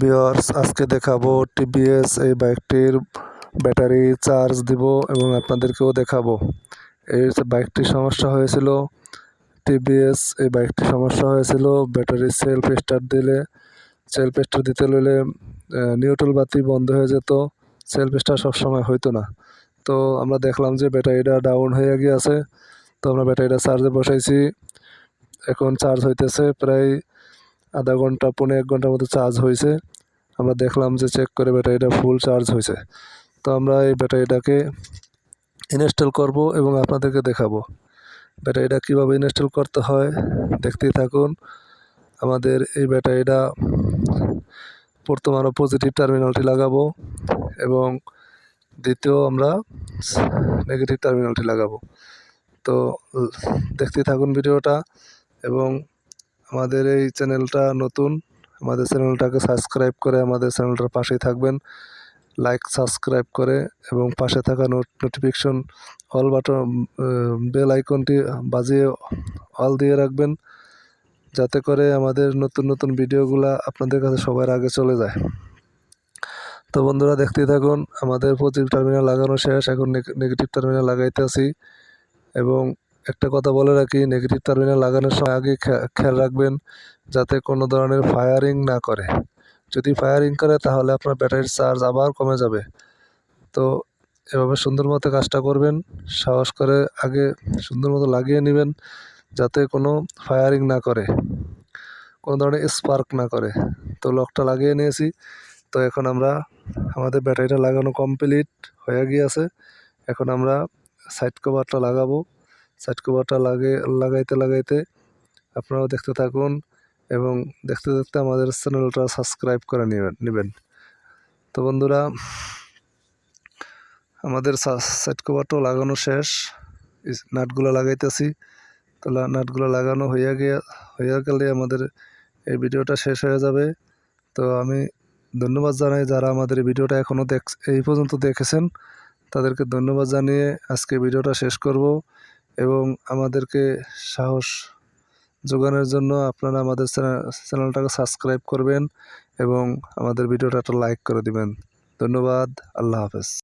Viewers আজকে দেখাবো TVS এই বাইকটির ব্যাটারি চার্জ দিব এবং আপনাদেরকেও দেখাবো। এই বাইকটির সমস্যা হয়েছিল টিভিএস এই বাইকটির সমস্যা হয়েছিল, ব্যাটারি সেলফ স্টার্ট দিলে সেলফ স্টার্ট দিতে লইলে নিউট্রাল বাতি বন্ধ হয়ে যেত সেলফ স্টার্ট সবসময় হইতো না। তো আমরা দেখলাম যে ব্যাটারিটা ডাউন হয়ে গিয়েছে, তো আমরা ব্যাটারিটা চার্জে বসাইছি, এখন চার্জ হইতেছে প্রায় আধা ঘণ্টা পৌনে এক ঘণ্টার মতো চার্জ হয়েছে। আমরা দেখলাম যে চেক করে ব্যাটারিটা ফুল চার্জ হয়েছে। তো আমরা এই ব্যাটারিটাকে ইনস্টল করব এবং আপনাদেরকে দেখাবো। ব্যাটারিটা কীভাবে ইনস্টল করতে হয়, দেখতেই থাকুন। আমাদের এই ব্যাটারিটা প্রথম আরও পজিটিভ টার্মিনালটি লাগাবো এবং দ্বিতীয় আমরা নেগেটিভ টার্মিনালটি লাগাবো। তো দেখতেই থাকুন ভিডিওটা এবং আমাদের এই চ্যানেলটা নতুন, আমাদের চ্যানেলটাকে সাবস্ক্রাইব করে আমাদের চ্যানেলটার পাশেই থাকবেন। লাইক সাবস্ক্রাইব করে এবং পাশে থাকা নোটিফিকেশন অল বাটন বেল আইকনটি বাজিয়ে অল দিয়ে রাখবেন, যাতে করে আমাদের নতুন নতুন ভিডিওগুলো আপনাদের কাছে সবার আগে চলে যায়। তো বন্ধুরা, দেখতেই থাকুন, আমাদের পজিটিভ টার্মিনাল লাগানো শেষ, এখন নেগেটিভ টার্মিনাল লাগাইতে আসি এবং একটা কথা বলে রাখি নেগেটিভ টার্মিনাল লাগানোর সময় আগে খেয়াল রাখবেন যাতে কোনো ধরনের ফায়ারিং না করে। যদি ফায়ারিং করে তাহলে আপনার ব্যাটারির চার্জ আবার কমে যাবে। তো এভাবে সুন্দর মতো কাজটা করবেন, সাহস করে আগে সুন্দর মতো লাগিয়ে নেবেন যাতে কোনো ফায়ারিং না করে, কোনো ধরনের স্পার্ক না করে। তো লকটা লাগিয়ে নিয়েছি। তো এখন আমরা আমাদের ব্যাটারিটা লাগানো কমপ্লিট হয়ে গিয়েছে। এখন আমরা সাইড কভারটা লাগাবো। সাইড কভারটা লাগে, লাগাইতে লাগাইতে আপনারাও দেখতে থাকুন এবং দেখতে দেখতে আমাদের চ্যানেলটা সাবস্ক্রাইব করে নেবেন নেবেন। তো বন্ধুরা, আমাদের সাইড কভারটাও লাগানো শেষ। নাটগুলো লাগাইতেছি। তো নাটগুলো লাগানো হইয়া গিয়ে, হইয়া গেলে আমাদের এই ভিডিওটা শেষ হয়ে যাবে। তো আমি ধন্যবাদ জানাই যারা আমাদের ভিডিওটা এখনও দেখ, এই পর্যন্ত দেখেছেন। তাদেরকে ধন্যবাদ জানিয়ে আজকে ভিডিওটা শেষ করব। এবং আমাদেরকে সাহস যোগানোর জন্য আপনারা আমাদের চ্যানেলটাকে সাবস্ক্রাইব করবেন এবং আমাদের ভিডিওটা একটা লাইক করে দিবেন। ধন্যবাদ। আল্লাহ হাফেজ।